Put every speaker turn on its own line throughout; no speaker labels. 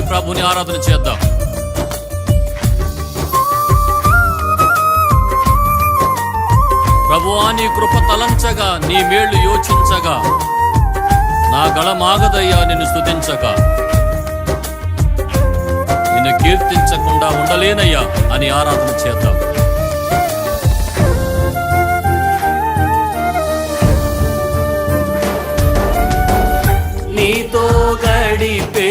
పాడి ప్రభుని ఆరాధన చేద్దాం. ప్రభువా నీ కృప తలంచగా నీ మేళ్ళు యోచించగా నా గళమాగదయ్యా నిన్ను స్థుతించగా నిన్ను కీర్తించకుండా ఉండలేనయ్యా అని ఆరాధన చేద్దాం. నీతో గడిపే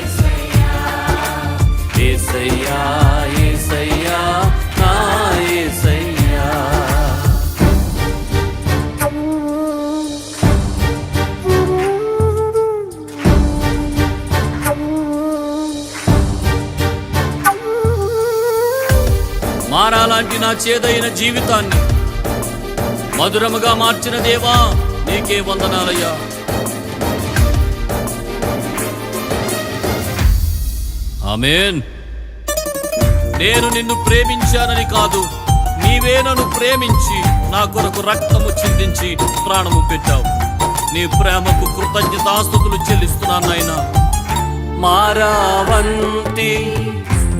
మారాలాంటి నా చేదైన జీవితాన్ని మధురముగా మార్చిన దేవా నీకే వందనాలయ్యా. ఆమెన్. నేను నిన్ను ప్రేమించానని కాదు నీవే నన్ను ప్రేమించి నా కొరకు రక్తము చిందించి ప్రాణము పెట్టావు. నీ ప్రేమకు కృతజ్ఞతాస్తుతులు చెల్లిస్తున్నాను నాయన. మారావంతి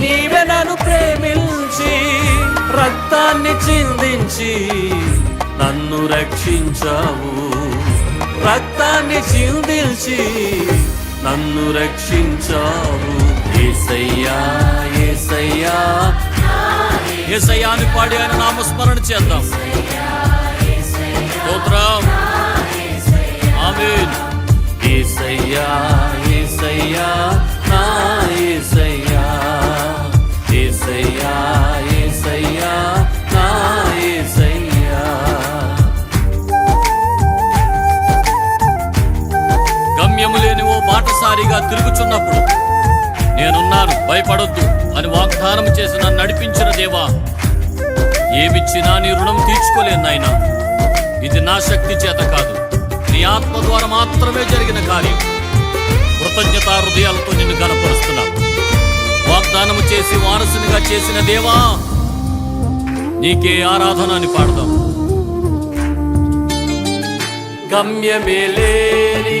నీవే నన్ను ప్రేమించి రక్తాన్ని చిందించి నన్ను రక్షించావు. రక్తాన్ని చిందించి నన్ను రక్షించావు. ఏసయ్యా ఏసయ్యా. ఏసయ్యా అని పాడి ఆయన నామస్మరణ చేద్దాం. స్తోత్రం. ఆమేన్. యేసయ్యా గమ్యము లేని ఓ బాటసారిగా తిరుగుచున్నప్పుడు నేనున్నాను భయపడొద్దు అని వాగ్దానం చేసి నన్ను నడిపించిన దేవా ఏమిచ్చినా నీ రుణం తీర్చుకోలేను నాయనా. ఇది నా శక్తి చేత కాదు నీ ఆత్మ ద్వారా మాత్రమే జరిగిన కార్యం. కృతజ్ఞత హృదయాలతో నిన్ను గనపరుస్తున్నా వాగ్దానము చేసి వారసునిగా చేసిన దేవా నీకే ఆరాధన అని పాడదాం. గమ్యమే లేని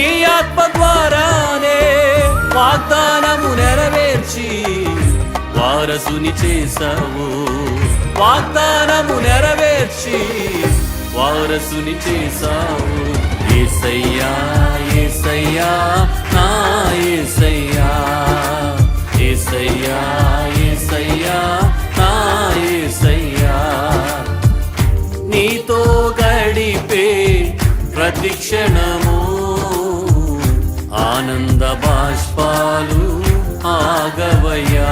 నీ ఆత్మ ద్వారానే వాగ్దానము నెరవేర్చి వారసుని చేశావు. వాగ్దానము నెరవేర్చి వారసుని చేశావు. ఏసయ్యా ఏసయ్యా నా ఏసయ్యా. ఏసయ్యా ఏసయ్యా నా ఏసయ్యా. నీతో గడిపే ప్రతిక్షణం బాష్పాలు ఆగవయ్యా.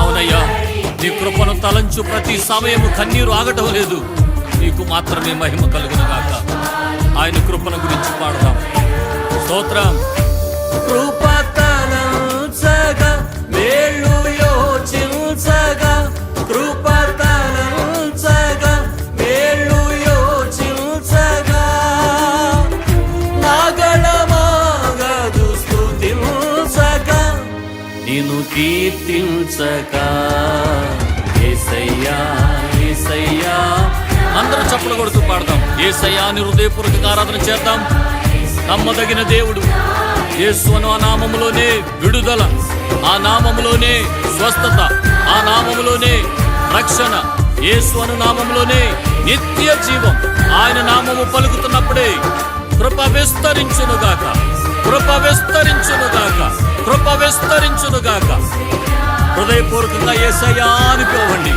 అవునయ్యా నీ కృపను తలంచు ప్రతి సమయము కన్నీరు ఆగటం లేదు. నీకు మాత్రమే మహిమ కలుగును గాక ఆయన కృపను గురించి పాడదాం. స్తోత్రం. కృపతలంచగా మేళ్ళు యోచించగా కీర్తించక ఏసయ్యా ఏసయ్యా. అందరూ చప్పలు కొడుతూ పాడదాం. ఏసయ్యా అని హృదయపూర్వక ఆరాధన చేద్దాం. నమ్మదగిన దేవుడు. యేసు అను ఆ నామములోనే విడుదల. ఆ నామములోనే స్వస్థత. ఆ నామములోనే రక్షణ. యేసు అను నామములోనే నిత్య జీవం. ఆయన నామము పలుకుతున్నప్పుడే కృప విస్తరించునుగాక. కృప విస్తరించునుగాక. కృప విస్తరించునుగాక. హృదయపూర్వకంగా ఏసయ్యా అని పిలవండి.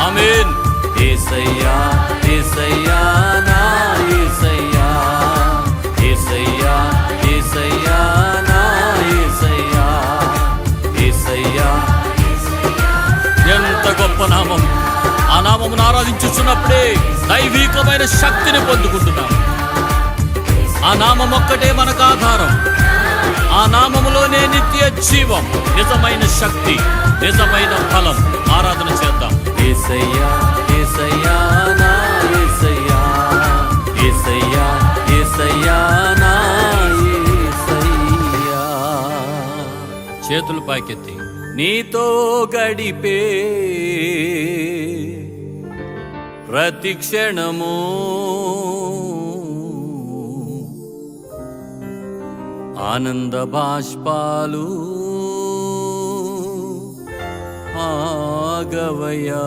ఆమేన్. ఏసయ్యా ఏసయ్యా నా ఏసయ్యా. ఏసయ్యా ఏసయ్యా నా ఏసయ్యా. ఏసయ్యా ఎంత గొప్ప నామం. ఆ నామమును ఆరాధించుచున్నప్పుడే దైవీకమైన శక్తిని పొందుకుంటున్నాం. ఆ నామం ఒక్కటే మనకు ఆధారం. ఆ నామములోనే నిత్య జీవం నిజమైన శక్తి నిజమైన ఫలం. ఆరాధన చేద్దాం. ఏసయ్యా ఏసయ్యా నా ఏసయ్యా. ఏసయ్యా ఏసయ్యా నా ఏసయ్యా. చేతులు పైకెత్తి. నీతో గడిపే ప్రతి క్షణము ఆనంద బాష్పాలు. ఆగవయా